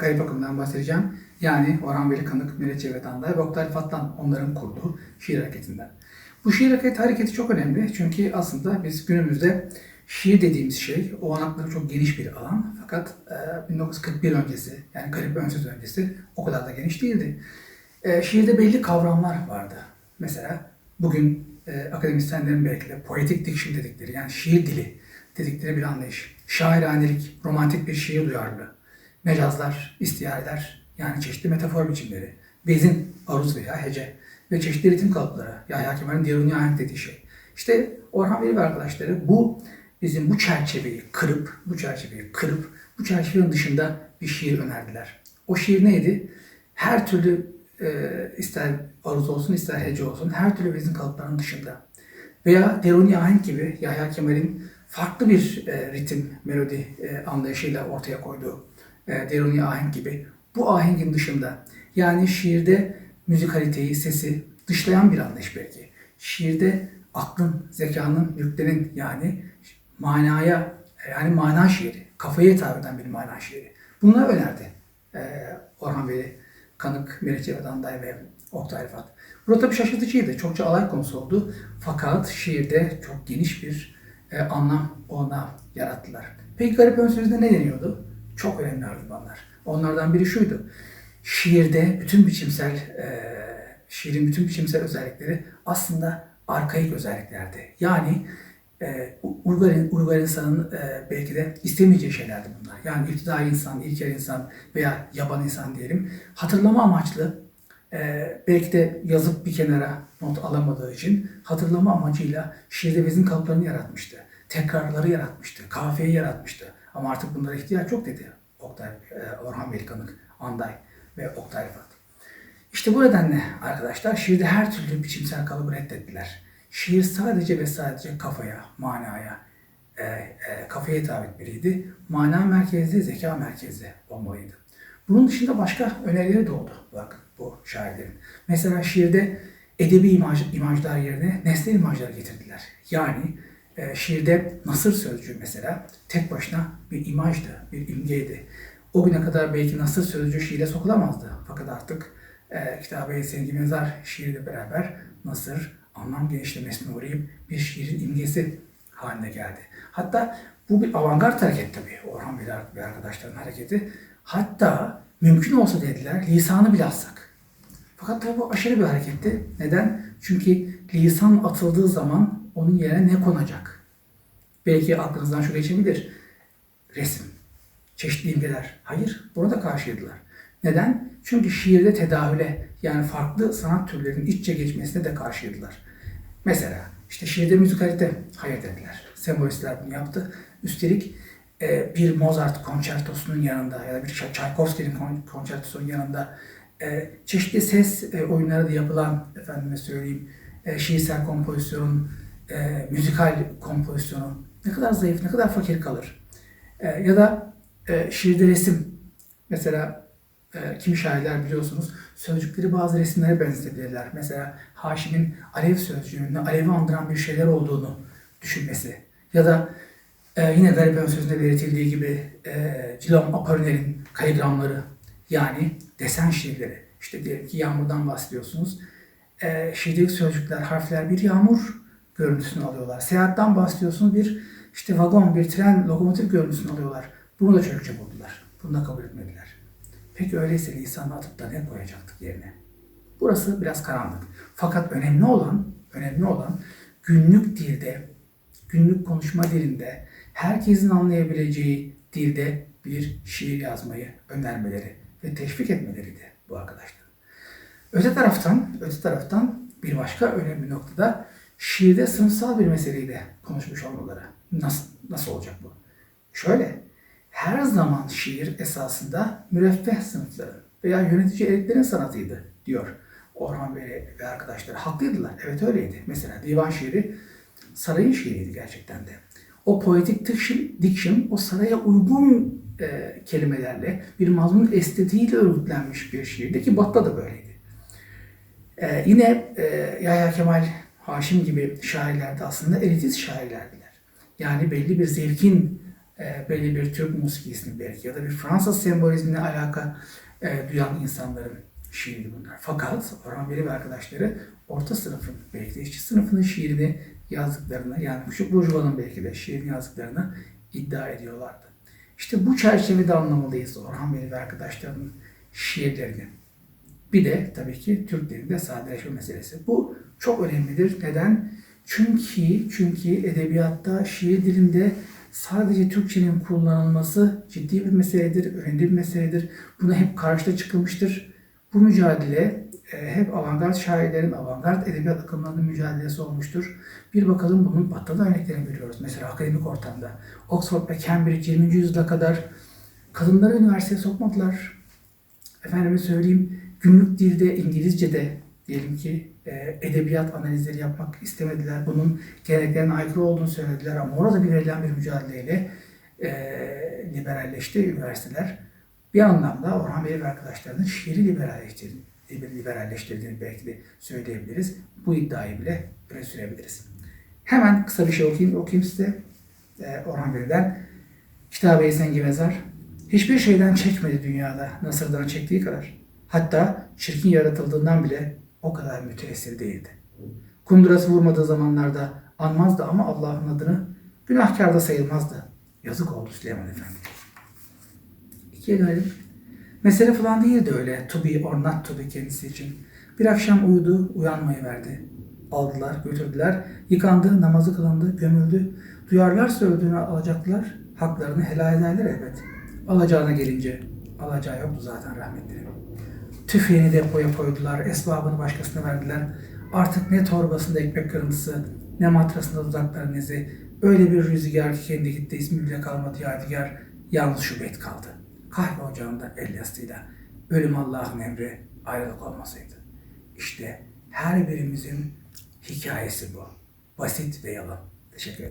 Garip akımdan bahsedeceğim. Yani Orhan Veli Kanık, Miraç Cevdet Anday ve Oktay Fattan onların kurduğu şiir hareketinden. Bu şiir hareketi, hareketi çok önemli çünkü aslında biz günümüzde şiir dediğimiz şey olanakları çok geniş bir alan fakat e, 1941 öncesi yani Garip Önsüz öncesi o kadar da geniş değildi. E, şiirde belli kavramlar vardı. Mesela bugün e, akademisyenlerin belki de poetik diction dedikleri yani şiir dili dedikleri bir anlayış. Şairanelik, romantik bir şiir duyarlılığı mecazlar, istiareler yani çeşitli metafor biçimleri, bezin aruz veya hece ve çeşitli ritim kalıpları, Yahya Kemal'in Diyaruni Ahenk dediği şey. İşte Orhan Veli ve arkadaşları bu bizim bu çerçeveyi kırıp, bu çerçeveyi kırıp, bu çerçevenin dışında bir şiir önerdiler. O şiir neydi? Her türlü e, ister aruz olsun ister hece olsun her türlü vezin kalıplarının dışında. Veya Deruni Ahenk gibi Yahya Kemal'in farklı bir e, ritim, melodi e, anlayışıyla ortaya koyduğu e, Deruni ahenk gibi bu ahengin dışında yani şiirde müzikaliteyi, sesi dışlayan bir anlayış belki. Şiirde aklın, zekanın, yüklerin yani manaya yani mana şiiri, kafaya hitap eden bir mana şiiri. Bunları önerdi e, Orhan Veli, Kanık, Meriç Cevdet Anday ve Oktay Rıfat. Burada tabii şaşırtıcıydı. Çokça alay konusu oldu. Fakat şiirde çok geniş bir e, anlam ona yarattılar. Peki Garip Önsüz'de ne deniyordu? Çok önemli argümanlar. Onlardan biri şuydu. Şiirde bütün biçimsel, e, şiirin bütün biçimsel özellikleri aslında arkaik özelliklerdi. Yani e, uygar, uygar insanın e, belki de istemeyeceği şeylerdi bunlar. Yani iktidai insan, ilkel insan veya yaban insan diyelim. Hatırlama amaçlı e, belki de yazıp bir kenara not alamadığı için hatırlama amacıyla şiirde vezin kalıplarını yaratmıştı. Tekrarları yaratmıştı, kafiyeyi yaratmıştı. Ama artık bunlara ihtiyaç yok dedi Oktay, e, Orhan Velikanık, Anday ve Oktay Rıfat. İşte bu nedenle arkadaşlar şiirde her türlü biçimsel kalıbı reddettiler. Şiir sadece ve sadece kafaya, manaya, e, e, kafaya hitap etmeliydi. Mana merkezli, zeka merkezli olmalıydı. Bunun dışında başka önerileri de oldu bak bu şairlerin. Mesela şiirde edebi imaj, imajlar yerine nesne imajlar getirdiler. Yani e, şiirde nasır sözcüğü mesela tek başına bir imajdı, bir imgeydi. O güne kadar belki nasır sözcüğü şiire sokulamazdı. Fakat artık e, Kitab-ı Sevgi Mezar şiiriyle beraber nasır anlam genişlemesine uğrayıp bir şiirin imgesi haline geldi. Hatta bu bir avantgard hareket tabii Orhan Veli ve arkadaşların hareketi. Hatta mümkün olsa dediler lisanı bile atsak. Fakat tabii bu aşırı bir hareketti. Neden? Çünkü lisan atıldığı zaman onun yerine ne konacak? Belki aklınızdan şu geçebilir. Resim, çeşitli imgeler. Hayır, buna da karşıydılar. Neden? Çünkü şiirde tedahüle yani farklı sanat türlerinin iççe geçmesine de karşıydılar. Mesela işte şiirde müzikalite hayır dediler. Sembolistler bunu yaptı. Üstelik e, bir Mozart konçertosunun yanında ya da bir Tchaikovsky'nin konçertosunun yanında e, çeşitli ses e, oyunları da yapılan efendime söyleyeyim şiirsel kompozisyon, e, müzikal kompozisyonu ne kadar zayıf, ne kadar fakir kalır. E, ya da e, şiirde resim. Mesela e, kimi şairler biliyorsunuz sözcükleri bazı resimlere benzetebilirler. Mesela Haşim'in alev sözcüğünün alevi andıran bir şeyler olduğunu düşünmesi. Ya da e, yine Garip Ön sözünde belirtildiği gibi e, Cilom Apollinaire kayıgramları yani desen şiirleri. İşte diyelim ki yağmurdan bahsediyorsunuz. E, şiirdeki sözcükler, harfler bir yağmur görüntüsünü alıyorlar. Seyahatten bahsediyorsunuz bir işte vagon, bir tren, lokomotif görüntüsünü alıyorlar. Bunu da çocukça buldular. Bunu da kabul etmediler. Peki öyleyse lisanı atıp da ne koyacaktık yerine? Burası biraz karanlık. Fakat önemli olan, önemli olan günlük dilde, günlük konuşma dilinde, herkesin anlayabileceği dilde bir şiir yazmayı önermeleri ve teşvik etmeleriydi bu arkadaşlar. Öte taraftan, öte taraftan bir başka önemli noktada şiirde sınıfsal bir meseleyi de konuşmuş olmaları. Nasıl, nasıl olacak bu? Şöyle, her zaman şiir esasında müreffeh sınıfların veya yönetici elitlerin sanatıydı diyor Orhan Veli ve arkadaşları. Haklıydılar, evet öyleydi. Mesela divan şiiri sarayın şiiriydi gerçekten de. O poetik diction, diction o saraya uygun e, kelimelerle bir mazmun estetiğiyle örgütlenmiş bir şiirdi ki Bat'ta da böyleydi. E, yine e, Yahya Kemal Haşim gibi şairler de aslında elitist şairlerdiler. Yani belli bir zevkin e, belli bir Türk musikisini belki ya da bir Fransız sembolizmine alaka e, duyan insanların şiiri bunlar. Fakat Orhan Veli ve arkadaşları orta sınıfın belki de işçi sınıfının şiirini yazdıklarını yani küçük burjuvanın belki de şiirini yazdıklarını iddia ediyorlardı. İşte bu çerçevede anlamalıyız Orhan Veli ve arkadaşlarının şiirlerini. Bir de tabii ki Türk dilinde sadeleşme meselesi. Bu çok önemlidir. Neden? Çünkü çünkü edebiyatta şiir dilinde sadece Türkçenin kullanılması ciddi bir meseledir, önemli bir meseledir. Buna hep karşıda çıkılmıştır. Bu mücadele e, hep avantgard şairlerin, avantgard edebiyat akımlarının mücadelesi olmuştur. Bir bakalım bunun batıda örneklerini görüyoruz. Mesela akademik ortamda. Oxford ve Cambridge 20. yüzyıla kadar kadınları üniversiteye sokmadılar. Efendime söyleyeyim günlük dilde, İngilizce'de diyelim ki e, edebiyat analizleri yapmak istemediler. Bunun geleneklerine aykırı olduğunu söylediler ama orada bir verilen bir mücadeleyle e, liberalleşti üniversiteler. Bir anlamda Orhan Bey ve arkadaşlarının şiiri liberalleştirdiğini, liberalleştirdiğini belki de söyleyebiliriz. Bu iddiayı bile öne sürebiliriz. Hemen kısa bir şey okuyayım, okuyayım size. E, Orhan Bey'den. Kitab-ı Mezar. Hiçbir şeyden çekmedi dünyada Nasır'dan çektiği kadar. Hatta çirkin yaratıldığından bile o kadar müteessir değildi. Kundurası vurmadığı zamanlarda anmazdı ama Allah'ın adını günahkar da sayılmazdı. Yazık oldu Süleyman Efendi. İkiye gelelim. Mesele falan değildi öyle to be or not to be kendisi için. Bir akşam uyudu, uyanmayı verdi. Aldılar, götürdüler, yıkandı, namazı kılındı, gömüldü. Duyarlarsa öldüğünü alacaklar, haklarını helal ederler elbet. Alacağına gelince, alacağı yoktu zaten rahmetli. Tüfeğini depoya koydular, esbabını başkasına verdiler. Artık ne torbasında ekmek kırıntısı, ne matrasında dudakların izi. Öyle bir rüzgar ki kendi gitti ismi bile kalmadı yadigar. Yalnız şu beyt kaldı. Kahve ocağında el yastığıyla. Ölüm Allah'ın emri, ayrılık olmasaydı. İşte her birimizin hikayesi bu. Basit ve yalın. Teşekkür ederim.